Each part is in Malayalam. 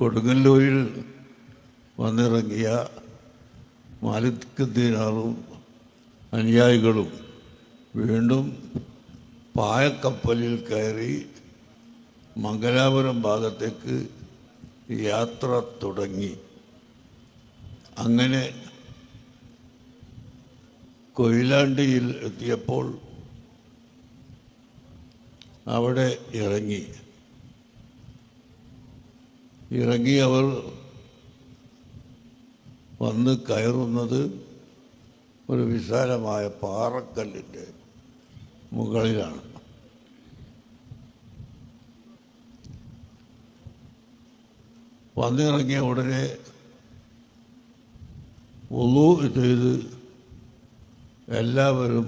കൊടുങ്ങല്ലൂരിൽ വന്നിറങ്ങിയ മാലിക്കുദ്ദീനാറും ദീനാറും അനുയായികളും വീണ്ടും പായക്കപ്പലിൽ കയറി മംഗലാപുരം ഭാഗത്തേക്ക് യാത്ര തുടങ്ങി. അങ്ങനെ കൊയിലാണ്ടിയിൽ എത്തിയപ്പോൾ അവിടെ ഇറങ്ങി. ഇറങ്ങി അവർ വന്ന് കയറുന്നത് ഒരു വിശാലമായ പാറക്കല്ലിന്റെ മുകളിലാണ്. വന്നിറങ്ങിയ ഉടനെ ഒന്നു ചെയ്ത് എല്ലാവരും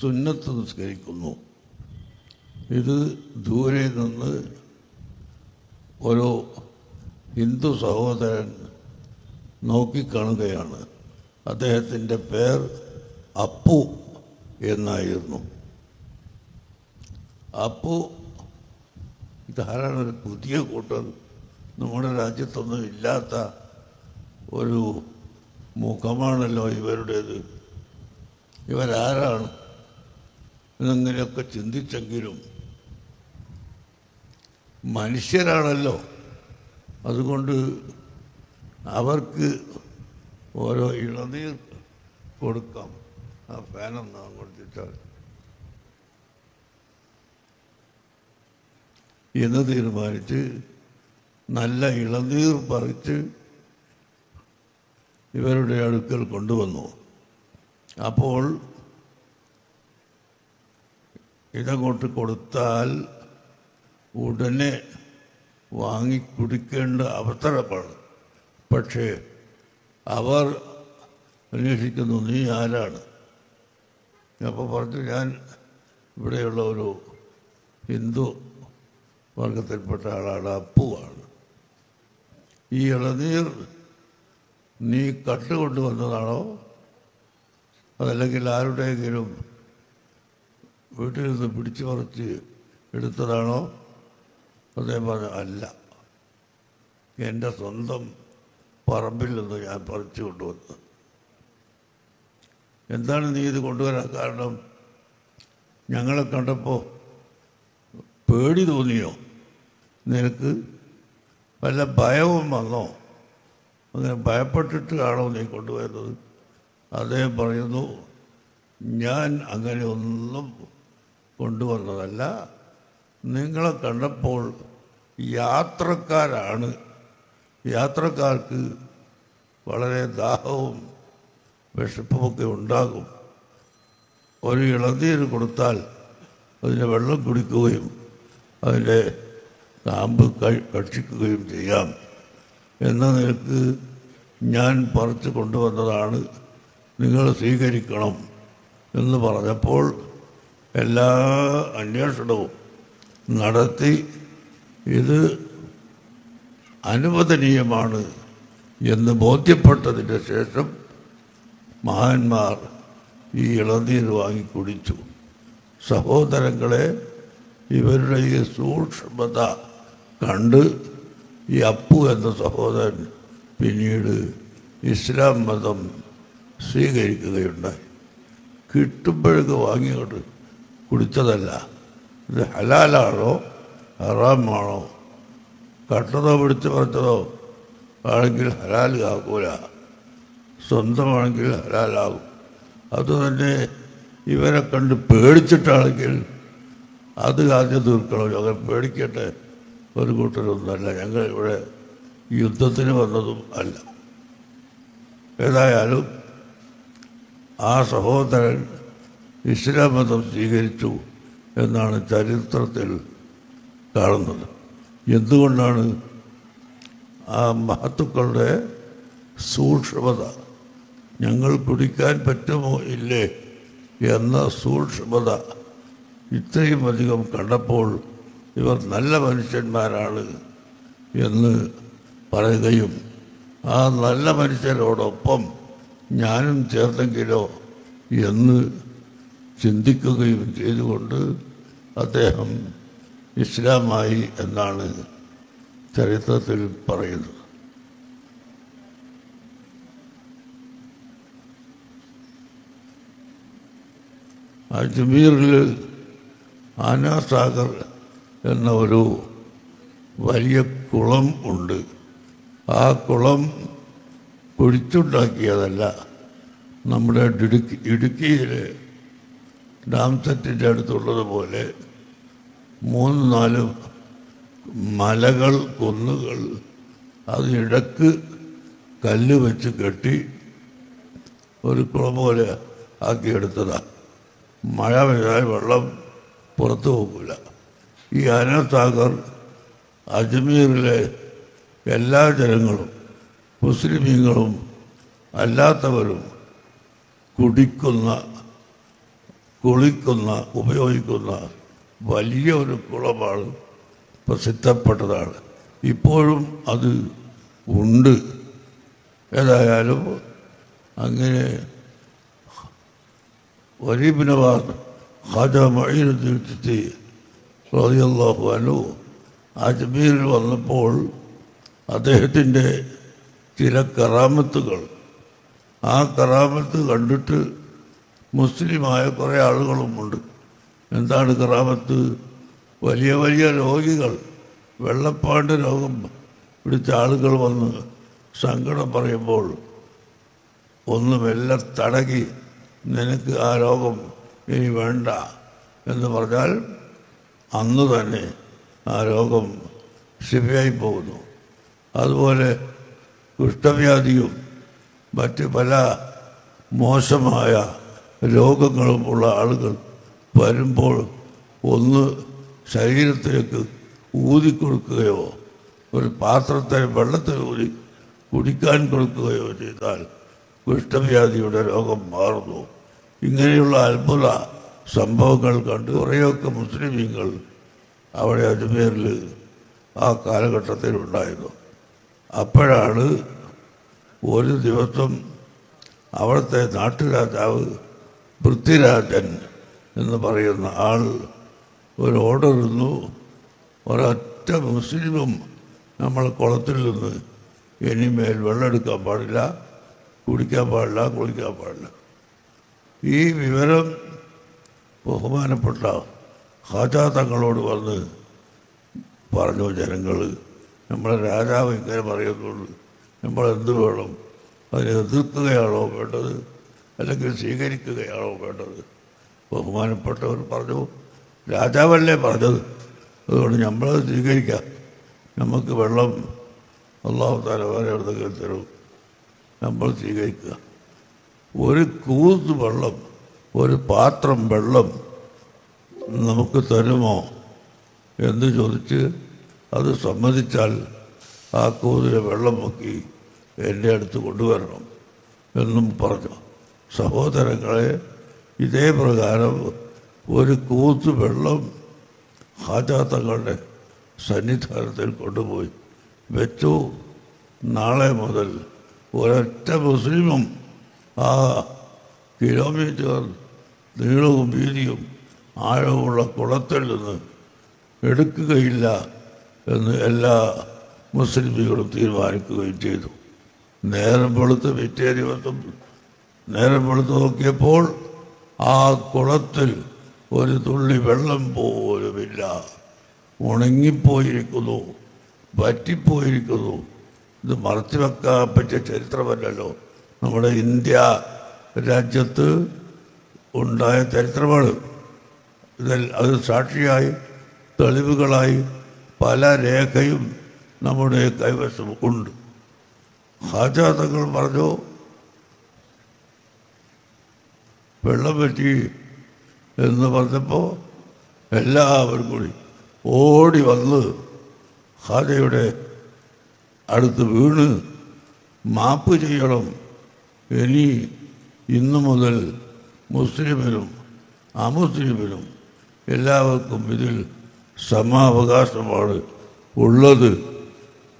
സുന്നത്ത് നിസ്കരിക്കുന്നു. ഇത് ദൂരെ നിന്ന് ഒരു ഹിന്ദു സഹോദരൻ നോക്കിക്കാണുകയാണ്. അദ്ദേഹത്തിന്റെ പേർ അപ്പു എന്നായിരുന്നു. അപ്പു ധാരാളം ഒരു പുതിയ കൂട്ടർ നമ്മുടെ രാജ്യത്തൊന്നും ഇല്ലാത്ത ഒരു മുഖമാണല്ലോ ഇവരുടേത്. ഇവരാരാണ്? എന്നിങ്ങനെയൊക്കെ ചിന്തിച്ചെങ്കിലും മനുഷ്യരാണല്ലോ. അതുകൊണ്ട് അവർക്ക് ഓരോ ഇളനീർ കൊടുക്കാം. ആ ഫാനൊന്ന് കൊടുത്തിട്ടാൽ എന്ന് തീരുമാനിച്ച് നല്ല ഇളനീർ പറിച്ച് ഇവരുടെ അടുക്കൽ കൊണ്ടുവന്നു. അപ്പോൾ ഇതങ്ങോട്ട് കൊടുത്താൽ ഉടനെ വാങ്ങി കുടിക്കേണ്ട അവസരമാണ്. പക്ഷേ അവർ അന്വേഷിക്കുന്നു നീ ആരാണ്? അപ്പോൾ പറഞ്ഞു ഞാൻ ഇവിടെയുള്ള ഒരു ഹിന്ദു വർഗത്തിൽപ്പെട്ട ആളാണ് അപ്പുവാണ്. ഈ ഇളനീർ നീ കട്ടുകൊണ്ടുവന്നതാണോ അതല്ലെങ്കിൽ ആരുടെയെങ്കിലും വീട്ടിൽ നിന്ന് പിടിച്ചു പറിച്ച് എടുത്തതാണോ? അദ്ദേഹം പറഞ്ഞു അല്ല. എന്റെ സ്വന്തം പറമ്പിൽ നിന്ന് ഞാൻ പറിച്ചു കൊണ്ടുവന്നത് എന്താണ് നീ ഇത് കൊണ്ടുവരാൻ കാരണം? ഞങ്ങളെ കണ്ടപ്പോൾ പേടി തോന്നിയോ? നിനക്ക് വല്ല ഭയവും വന്നോ? അങ്ങനെ ഭയപ്പെട്ടിട്ട് നീ കൊണ്ടുവരുന്നത് അദ്ദേഹം പറയുന്നു ഞാൻ അങ്ങനെ ഒന്നും കൊണ്ടുവന്നതല്ല. നിങ്ങളെ കണ്ടപ്പോൾ യാത്രക്കാരാണ്. യാത്രക്കാർക്ക് വളരെ ദാഹവും വിഷപ്പുമൊക്കെ ഉണ്ടാകും. ഒരു ഇളനീര് കൊടുത്താൽ അതിന്റെ വെള്ളം കുടിക്കുകയും അതിന്റെ കാമ്പ് കഴിക്കുകയും ചെയ്യാം എന്ന നിലയ്ക്ക് ഞാൻ പറിച്ചു കൊണ്ടുവന്നതാണ്. നിങ്ങൾ സ്വീകരിക്കണം എന്ന് പറഞ്ഞപ്പോൾ എല്ലാ അന്വേഷണവും നടത്തി ഇത് അനുവദനീയമാണ് എന്ന് ബോധ്യപ്പെട്ടതിന് ശേഷം മഹാന്മാർ ഈ ഇളനീർ വാങ്ങി കുടിച്ചു. സഹോദരങ്ങളെ ഇവരുടെ ഈ സൂക്ഷ്മത കണ്ട് ഈ അപ്പു എന്ന സഹോദരൻ പിന്നീട് ഇസ്ലാം മതം സ്വീകരിക്കുകയുണ്ടായി. കിട്ടുമ്പോഴൊക്കെ വാങ്ങിയോട്ട് കുടിച്ചതല്ല. ഇത് ഹലാലാണോ? ഹറാമാണോ? കട്ടതോ പിടിച്ച് പറിച്ചതോ ആണെങ്കിൽ ഹലാൽ ആകൂല സ്വന്തമാണെങ്കിൽ ഹലാലാകും. അതുതന്നെ ഇവരെ കണ്ട് പേടിച്ചിട്ടാണെങ്കിൽ അത് ആദ്യം തീർക്കണം. ഞങ്ങൾ പേടിക്കട്ടെ ഒരു കൂട്ടരൊന്നുമല്ല. ഞങ്ങൾ ഇവിടെ യുദ്ധത്തിന് വന്നതും അല്ല. ഏതായാലും ആ സഹോദരൻ ഇസ്ലാം മതം സ്വീകരിച്ചു. എന്നാണ് ചരിത്രത്തിൽ കാണുന്നത്. എന്തുകൊണ്ടാണ് ആ മഹത്തുക്കളുടെ സൂക്ഷ്മത? ഞങ്ങൾ കുടിക്കാൻ പറ്റുമോ ഇല്ലേ എന്ന സൂക്ഷ്മത ഇത്രയും അധികം കണ്ടപ്പോൾ ഇവർ നല്ല മനുഷ്യന്മാരാണ് എന്ന് പറയുകയും ആ നല്ല മനുഷ്യരോടൊപ്പം ഞാനും ചേർന്നെങ്കിലോ എന്ന് ചിന്തിക്കുകയും ചെയ്തുകൊണ്ട് അദ്ദേഹം ഇസ്ലാമായി എന്നാണ് ചരിത്രത്തിൽ പറയുന്നത്. അജ്മീറിൽ ആനാസാഗർ എന്ന ഒരു വലിയ കുളം ഉണ്ട്. ആ കുളം കുഴിച്ചുണ്ടാക്കിയതല്ല നമ്മുടെ ഇടുക്കി ഇടുക്കിയിലെ ഡാം സെറ്റിന്റെ അടുത്തുള്ളതുപോലെ മൂന്ന് നാല് മലകൾ കുന്നുകൾ അതിനിടക്ക് കല്ല് വെച്ച് കെട്ടി ഒരു കുളം പോലെ ആക്കിയെടുത്തതാണ് മഴ പെയ്താൽ വെള്ളം പുറത്തു പോകില്ല ഈ അനസാഗർ അജ്മീറിലെ എല്ലാ ജനങ്ങളും മുസ്ലിമീങ്ങളും അല്ലാത്തവരും കുടിക്കുന്ന കുളിക്കുന്ന ഉപയോഗിക്കുന്ന വലിയ ഒരു കുളമാണ് പ്രസിദ്ധപ്പെട്ടതാണ്. ഇപ്പോഴും അത് ഉണ്ട്. ഏതായാലും അങ്ങനെ വരീബിനവാദ് ഹാജ മൊയ്നുദ്ദീൻ ചിത്തി അജ്മീരിൽ വന്നപ്പോൾ അദ്ദേഹത്തിന്റെ ചില കറാമത്തുകൾ. ആ കറാമത്ത് കണ്ടിട്ട് മുസ്ലിമായ കുറേ ആളുകളുമുണ്ട്. എന്താണ് കറാമത്ത്? വലിയ വലിയ രോഗികൾ വെള്ളപ്പാണ്ട് രോഗം പിടിച്ച ആളുകൾ വന്ന് സങ്കടം പറയുമ്പോൾ ഒന്നുമെല്ലാം മെല്ലെ തടകി നിനക്ക് ആ രോഗം ഇനി വേണ്ട എന്ന് പറഞ്ഞാൽ അന്ന് തന്നെ ആ രോഗം ശിവയായി പോകുന്നു. അതുപോലെ കുഷ്ഠവ്യാധിയും മറ്റ് പല മോശമായ രോഗങ്ങളും ഉള്ള ആളുകൾ വരുമ്പോൾ ഒന്ന് ശരീരത്തിലേക്ക് ഊതിക്കൊടുക്കുകയോ ഒരു പാത്രത്തെ വെള്ളത്തിൽ ഊതി കുടിക്കാൻ കൊടുക്കുകയോ ചെയ്താൽ കുഷ്ഠവ്യാധിയുടെ രോഗം മാറുന്നു. ഇങ്ങനെയുള്ള അത്ഭുത സംഭവങ്ങൾ കണ്ട് കുറേയൊക്കെ മുസ്ലിമീങ്ങൾ അവിടെ അജ്മീറിൽ ആ കാലഘട്ടത്തിൽ ഉണ്ടായിരുന്നു. അപ്പോഴാണ് ഒരു ദിവസം അവിടുത്തെ നാട്ടുരാജാവ് പൃഥ്വിരാജൻ എന്ന് പറയുന്ന ആൾ ഒരു ഓർഡർ ഇരുന്നു ഒരൊറ്റ മുസ്ലിമും നമ്മളെ കുളത്തിൽ നിന്ന് ഇനിമേൽ വെള്ളമെടുക്കാൻ പാടില്ല കുടിക്കാൻ പാടില്ല കുളിക്കാൻ പാടില്ല. ഈ വിവരം ബഹുമാനപ്പെട്ട ഹാജാ തങ്ങളോട് വന്ന് പറഞ്ഞു ജനങ്ങൾ നമ്മളെ രാജാവ് ഇങ്ങനെ പറയുന്നുള്ളൂ നമ്മളെന്ത് വേണം? അതിനെ എതിർക്കുകയാണോ വേണ്ടത്? അല്ലെങ്കിൽ സ്വീകരിക്കുകയാണോ വേണ്ടത്? ബഹുമാനപ്പെട്ടവർ പറഞ്ഞു രാജാവല്ലേ പറഞ്ഞത്? അതുകൊണ്ട് നമ്മളത് സ്വീകരിക്കാം. നമുക്ക് വെള്ളം അള്ളാഹു താല വേറെ എവിടെന്നെങ്കിലും തരും. നമ്മൾ സ്വീകരിക്കുക. ഒരു കൂത്ത് വെള്ളം ഒരു പാത്രം വെള്ളം നമുക്ക് തരുമോ എന്ന് ചോദിച്ച് അത് സമ്മതിച്ചാൽ ആ കൂതിലെ വെള്ളം മുക്കി എന്റെ അടുത്ത് കൊണ്ടുവരണം എന്നും പറഞ്ഞു. സഹോദരങ്ങളെ ഇതേ പ്രകാരം ഒരു കൂത്ത് വെള്ളം ഹാജാ തങ്ങളുടെ സന്നിധാനത്തിൽ കൊണ്ടുപോയി വെച്ചു. നാളെ മുതൽ ഒരൊറ്റ മുസ്ലിമും ആ കിലോമീറ്റർ നീളവും വീതിയും ആഴവുമുള്ള കുളത്തിൽ നിന്ന് എടുക്കുകയില്ല എന്ന് എല്ലാ മുസ്ലിമുകളും തീരുമാനിക്കുകയും ചെയ്തു. നേരം വെളുത്ത് പിറ്റേ ദിവസം നേരം വെളുത്ത് നോക്കിയപ്പോൾ ആ കുളത്തിൽ ഒരു തുള്ളി വെള്ളം പോലുമില്ല. ഉണങ്ങിപ്പോയിരിക്കുന്നു വറ്റിപ്പോയിരിക്കുന്നു. ഇത് മറച്ചു വെക്കാൻ പറ്റിയ ചരിത്രമല്ലല്ലോ. നമ്മുടെ ഇന്ത്യ രാജ്യത്ത് ഉണ്ടായ ചരിത്രമാണ്. ഇതിൽ അത് സാക്ഷിയായി തെളിവുകളായി പല രേഖയും നമ്മുടെ കൈവശം ഉണ്ട്. ഹാജാ തങ്ങൾ പറഞ്ഞു വെള്ളം പറ്റി എന്ന് പറഞ്ഞപ്പോൾ എല്ലാവരും കൂടി ഓടി വന്ന് ഹാജയുടെ അടുത്ത് വീണ് മാപ്പ് ചെയ്യണം. ഇനി ഇന്നു മുതൽ മുസ്ലിമിനും അമുസ്ലിമിനും എല്ലാവർക്കും ഇതിൽ സമാവകാശമാണ് ഉള്ളത്.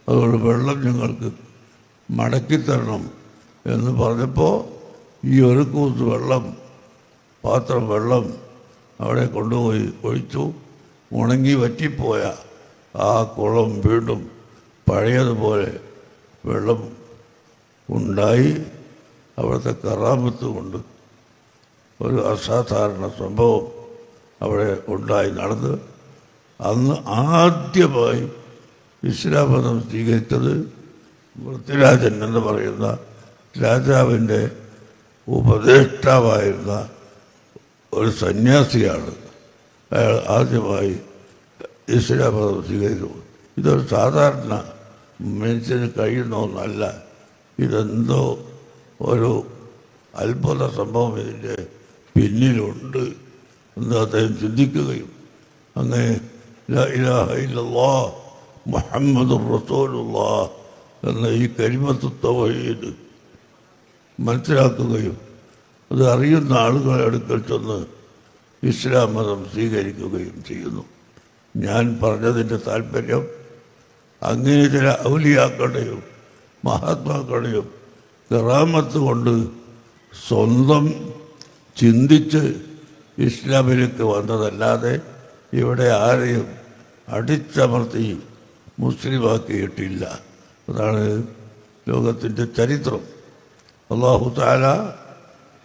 അതുകൊണ്ട് വെള്ളം ഞങ്ങൾക്ക് മടക്കിത്തരണം എന്ന് പറഞ്ഞപ്പോൾ ഈ ഒരു കൂത്ത് വെള്ളം പാത്രം വെള്ളം അവിടെ കൊണ്ടുപോയി ഒഴിച്ചു. ഉണങ്ങി വറ്റിപ്പോയ ആ കുളം വീണ്ടും പഴയതുപോലെ വെള്ളം ഉണ്ടായി. അവിടുത്തെ കറാമത്ത് കൊണ്ട് ഒരു അസാധാരണ സംഭവം അവിടെ ഉണ്ടായി നടന്ന്. അന്ന് ആദ്യമായി ഇസ്ലാം മതം സ്വീകരിച്ചത് പൃഥ്വിരാജൻ എന്ന് പറയുന്ന രാജാവിന്റെ ഉപദേഷ്ടാവായിരുന്ന ഒരു സന്യാസിയാണ്. അയാൾ ആദ്യമായി ഇസ്ലാം മതം സ്വീകരിച്ചു. ഇതൊരു സാധാരണ മനുഷ്യന് കഴിയുന്ന ഒന്നല്ല ഇതെന്തോ ഒരു അത്ഭുത സംഭവം ഇതിന്റെ പിന്നിലുണ്ട് എന്ന് അദ്ദേഹം ചിന്തിക്കുകയും അങ്ങനെ ലാ ഇലാഹ ഇല്ലല്ലാ മുഹമ്മദ് റസൂലുള്ള എന്ന ഈ കരിമത്ത് തൗഹീദ് മനസ്സിലാക്കുകയും അത് അറിയുന്ന ആളുകളെ അടുക്കൽ ചെന്ന് ഇസ്ലാം മതം സ്വീകരിക്കുകയും ചെയ്യുന്നു. ഞാൻ പറഞ്ഞതിന്റെ താല്പര്യം അങ്ങനെ ചില ഔലിയാക്കളുടെയും മഹാത്മാക്കളുടെയും കറാമത്ത് കൊണ്ട് സ്വന്തം ചിന്തിച്ച് ഇസ്ലാമിലേക്ക് വന്നതല്ലാതെ ഇവിടെ ആരെയും അടിച്ചമർത്തി മുസ്ലിമാക്കിയിട്ടില്ല. അതാണ് ലോകത്തിന്റെ ചരിത്രം. അള്ളാഹു താല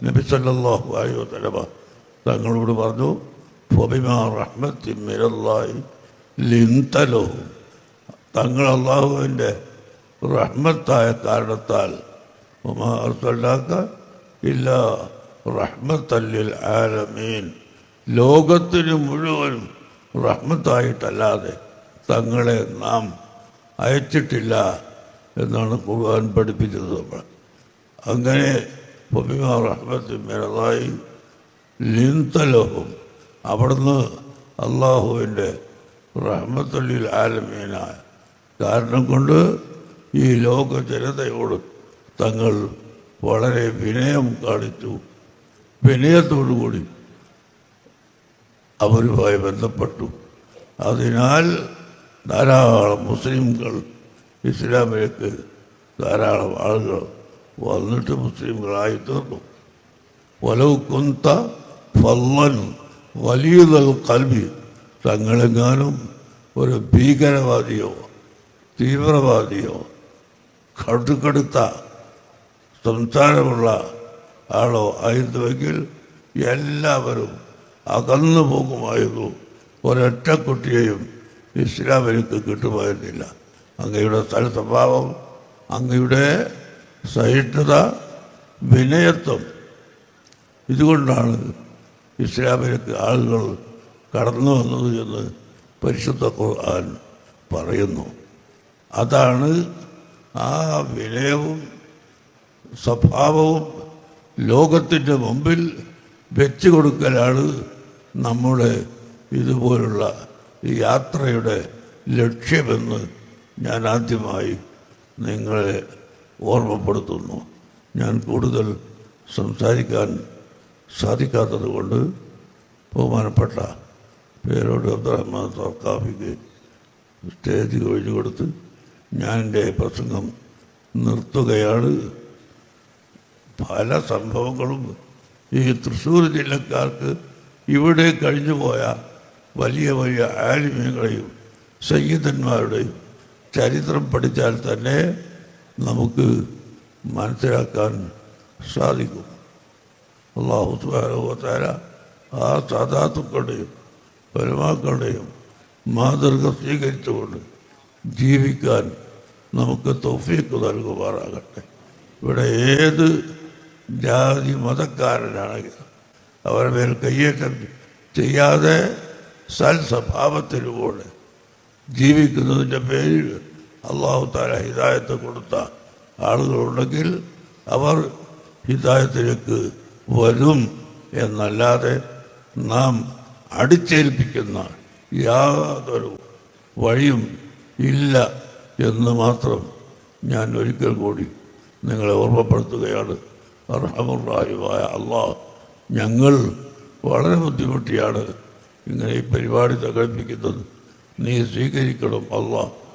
നബി സല്ലല്ലാഹു അലൈഹി വസല്ലമ തങ്ങളോട് പറഞ്ഞു ഫബിമാ മിനല്ലാഹി തങ്ങൾ അള്ളാഹുവിന്റെ റഹ്മത്തായ കാരണത്താൽ ഉമാർത്തല്ലാത്ത ഇല്ല റഹ്മത്തല്ലിൽ ആലമീൻ. ലോകത്തിന് മുഴുവനും റഹ്മത്തായിട്ടല്ലാതെ തങ്ങളെ നാം അയച്ചിട്ടില്ല എന്നാണ് ഖുർആൻ പഠിപ്പിച്ചത് നമ്മൾ. അങ്ങനെ പൊബിമാ ലിന്തലഹും അവിടുന്ന് അള്ളാഹുവിന്റെ റഹ്മത്തുള്ളിൽ ആലമീനായ കാരണം കൊണ്ട് ഈ ലോക ജനതയോട് തങ്ങൾ വളരെ വിനയം കാണിച്ചു. വിനയത്തോടുകൂടി അവരുമായി ബന്ധപ്പെട്ടു. അതിനാൽ ധാരാളം മുസ്ലിംകൾ ഇസ്ലാമിലേക്ക് ധാരാളം ആളുകൾ വന്നിട്ട് മുസ്ലിംകളായി തീർന്നു വലവ് കുന്ത ഫല്ലൻ വലിയ കൽവി തങ്ങളെങ്ങാനും ഒരു ഭീകരവാദിയോ തീവ്രവാദിയോ കടുക്കടുത്ത സംസാരമുള്ള ആളോ ആയിരുന്നുവെങ്കിൽ എല്ലാവരും അകന്നു പോകുമായിരുന്നു. ഒരൊറ്റ കുട്ടിയെയും ഇസ്ലാമിലേക്ക് കിട്ടുമായിരുന്നില്ല. അങ്ങയുടെ സ്ഥല സ്വഭാവം അങ്ങയുടെ സഹിഷ്ണുത വിനയത്വം. ഇതുകൊണ്ടാണ് ഇസ്ലാമിലേക്ക് ആളുകൾ കടന്നു വന്നത് എന്ന് പരിശുദ്ധ ഖുർആൻ പറയുന്നു. അതാണ് ആ വിനയവും സ്വഭാവവും ലോകത്തിന്റെ മുമ്പിൽ വെച്ചു കൊടുക്കലാണ് നമ്മുടെ ഇതുപോലുള്ള യാത്രയുടെ ലക്ഷ്യമെന്ന് ഞാൻ ആദ്യമായി നിങ്ങളെ ഓർമ്മപ്പെടുത്തുന്നു. ഞാൻ കൂടുതൽ സംസാരിക്കാൻ സാധിക്കാത്തത് കൊണ്ട് ബഹുമാനപ്പെട്ട പേരോട് അബ്ദുറഹ്മാൻ സർക്കാഫിക്ക് സ്റ്റേജ് ഒഴിഞ്ഞു കൊടുത്ത് ഞാൻ എന്റെ പ്രസംഗം നിർത്തുകയാണ്. പല സംഭവങ്ങളും ഈ തൃശ്ശൂർ ജില്ലക്കാർക്ക് ഇവിടെ കഴിഞ്ഞു പോയ വലിയ വലിയ ആലിമ്യങ്ങളെയും സംഗീതന്മാരുടെയും ചരിത്രം പഠിച്ചാൽ തന്നെ നമുക്ക് മനസ്സിലാക്കാൻ സാധിക്കും. അള്ളാഹു സുബാനുഭവത്താര ആ സാധാത്തുക്കളുടെയും പരമാക്കളുടെയും മാതൃക സ്വീകരിച്ചുകൊണ്ട് ജീവിക്കാൻ നമുക്ക് തൊഫീക്ക് നൽകുമാറാകട്ടെ. ഇവിടെ ഏത് ജാതി മതക്കാരനാണെങ്കിലും അവരുടെ മേൽ കയ്യേറ്റം ചെയ്യാതെ സൽസ്വഭാവത്തിലൂടെ ജീവിക്കുന്നതിന്റെ പേരിൽ അള്ളാഹു താല ഹിദായത്ത് കൊടുത്ത ആളുകളുണ്ടെങ്കിൽ അവർ ഹിദായത്തിലേക്ക് വരും എന്നല്ലാതെ നാം അടിച്ചേൽപ്പിക്കുന്ന യാതൊരു വഴിയും ഇല്ല എന്ന് മാത്രം ഞാൻ ഒരിക്കൽ കൂടി നിങ്ങളെ ഓർമ്മപ്പെടുത്തുകയാണ്. അർഹമുറായുമായ അള്ളാഹ് ഞങ്ങൾ വളരെ ബുദ്ധിമുട്ടിയാണ് ഇങ്ങനെ ഈ പരിപാടി സംഘടിപ്പിക്കുന്നത്. നീ സ്വീകരിക്കണം അള്ളാഹ്.